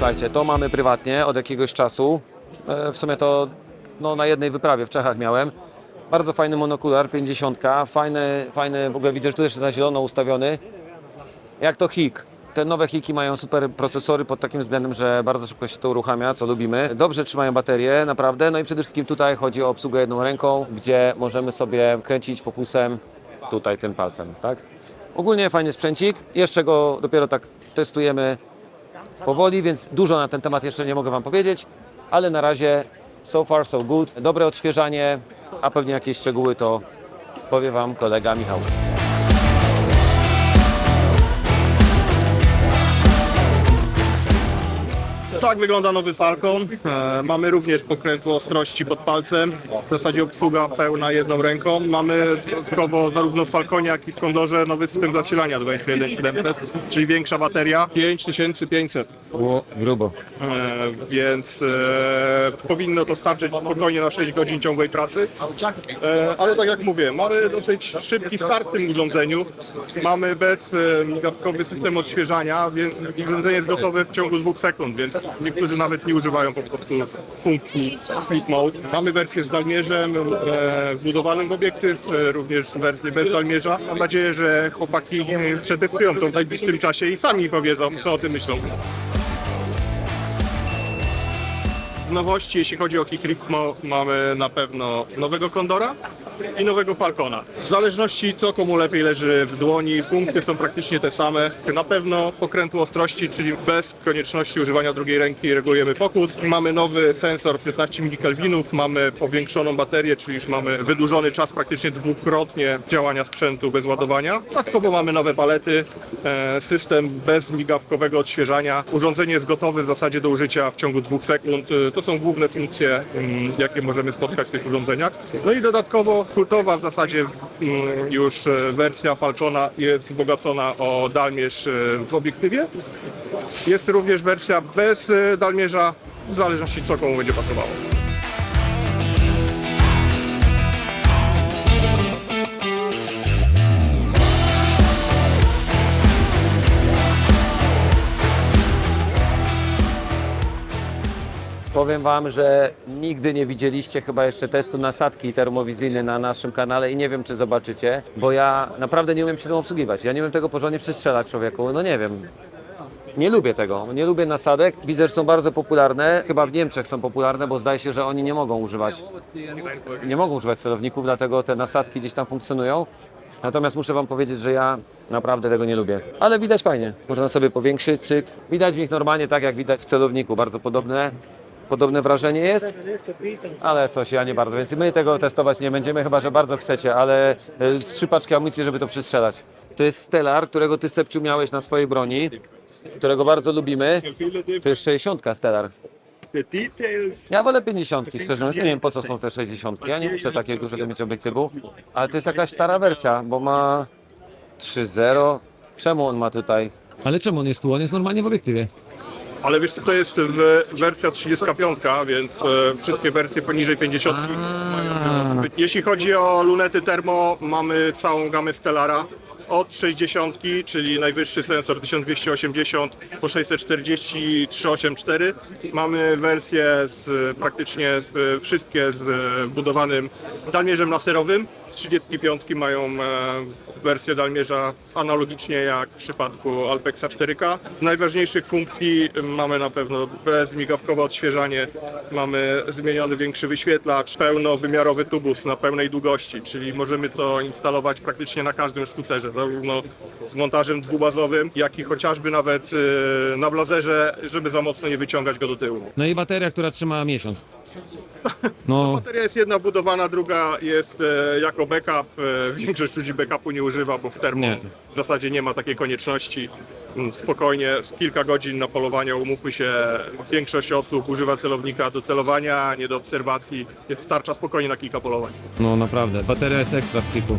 Słuchajcie, to mamy prywatnie od jakiegoś czasu. E, W sumie to no, na jednej wyprawie w Czechach miałem. Bardzo fajny monokular, 50. Fajny, fajny, w ogóle widzę, że tu jeszcze na zielono ustawiony. Jak to HIK. Te nowe hiki mają super procesory pod takim względem, że bardzo szybko się to uruchamia, co lubimy. Dobrze trzymają baterię, naprawdę. No i przede wszystkim tutaj chodzi o obsługę jedną ręką, gdzie możemy sobie kręcić fokusem tutaj tym palcem, tak? Ogólnie fajny sprzęcik. Jeszcze go dopiero tak testujemy powoli, więc dużo na ten temat jeszcze nie mogę Wam powiedzieć, ale na razie so far so good. Dobre odświeżanie, a pewnie jakieś szczegóły to powie Wam kolega Michał. Tak wygląda nowy Falcon. E, mamy również pokrętło ostrości pod palcem. W zasadzie obsługa pełna jedną ręką. Mamy dodatkowo zarówno w Falconie, jak i w Condorze nowy system zasilania 21700, czyli większa bateria 5500. Było grubo. E, więc e, powinno to starczyć spokojnie na 6 godzin ciągłej pracy. E, ale tak jak mówię, mamy dosyć szybki start w tym urządzeniu. Mamy bezmigawkowy system odświeżania, więc urządzenie jest gotowe w ciągu 2 sekund, więc niektórzy nawet nie używają po prostu funkcji Sleep Mode. Mamy wersję z dalmierzem, e, w obiektyw, e, również wersję bez dalmierza. Mam nadzieję, że chłopaki przetestują to w najbliższym czasie i sami powiedzą, co o tym myślą. Z nowości, jeśli chodzi o Kikrikmo, mamy na pewno nowego Kondora i nowego Falcona. W zależności co komu lepiej leży w dłoni, funkcje są praktycznie te same. Na pewno pokrętło ostrości, czyli bez konieczności używania drugiej ręki regulujemy fokus. Mamy nowy sensor 15 mK, mamy powiększoną baterię, czyli już mamy wydłużony czas praktycznie dwukrotnie działania sprzętu bez ładowania. Dodatkowo mamy nowe palety, e, system bezmigawkowego odświeżania. Urządzenie jest gotowe w zasadzie do użycia w ciągu dwóch sekund. E, To są główne funkcje, mm, jakie możemy spotkać w tych urządzeniach. No i dodatkowo kultowa w zasadzie mm, już e, wersja Falcona jest wzbogacona o dalmierz e, w obiektywie. Jest również wersja bez e, dalmierza, w zależności co komu będzie pasowało. Powiem Wam, że nigdy nie widzieliście chyba jeszcze testu nasadki termowizyjnej na naszym kanale i nie wiem, czy zobaczycie, bo ja naprawdę nie umiem się tym obsługiwać. Ja nie umiem tego porządnie przestrzelać człowieku, no nie wiem. Nie lubię tego, nie lubię nasadek. Widzę, że są bardzo popularne. Chyba w Niemczech są popularne, bo zdaje się, że oni nie mogą używać, nie mogą używać celowników, dlatego te nasadki gdzieś tam funkcjonują. Natomiast muszę Wam powiedzieć, że ja naprawdę tego nie lubię. Ale widać fajnie. Można sobie powiększyć. Widać w nich normalnie tak, jak widać w celowniku. Bardzo podobne. Podobne wrażenie jest, ale coś ja nie bardzo, więc my tego testować nie będziemy, chyba że bardzo chcecie, ale y, trzy paczki amunicji, żeby to przestrzelać. To jest Stellar, którego ty Sepciu miałeś na swojej broni, którego bardzo lubimy. To jest 60 Stellar. Ja wolę 50, szczerze mówiąc. Nie wiem po co są te 60. Ja nie muszę takiego dużego mieć obiektywu, ale to jest jakaś stara wersja, bo ma 3.0. Czemu on ma tutaj? Ale czemu on jest tu? On jest normalnie w obiektywie. Ale wiesz co, to jest w- wersja 35, więc e, wszystkie wersje poniżej 50 mają zbyt- Jeśli chodzi o lunety termo, mamy całą gamę Stellara od 60, czyli najwyższy sensor 1280 po 640 384. Mamy wersje z praktycznie z, wszystkie z e, budowanym dalmierzem laserowym. Z 35 mają e, wersję dalmierza analogicznie jak w przypadku Alpexa 4K. Z najważniejszych funkcji mamy na pewno bezmigawkowe odświeżanie, mamy zmieniony większy wyświetlacz, pełnowymiarowy tubus na pełnej długości, czyli możemy to instalować praktycznie na każdym sztucerze, zarówno z montażem dwubazowym, jak i chociażby nawet e, na blazerze, żeby za mocno nie wyciągać go do tyłu. No i bateria, która trzyma miesiąc. No, Bateria jest jedna budowana, druga jest e, jako backup. E, większość ludzi backupu nie używa, bo w termo Nie. w zasadzie nie ma takiej konieczności. Mm, Spokojnie, kilka godzin na polowaniu, umówmy się, większość osób używa celownika do celowania, nie do obserwacji, więc starcza spokojnie na kilka polowań. no naprawdę. Bateria jest ekstra w pliku.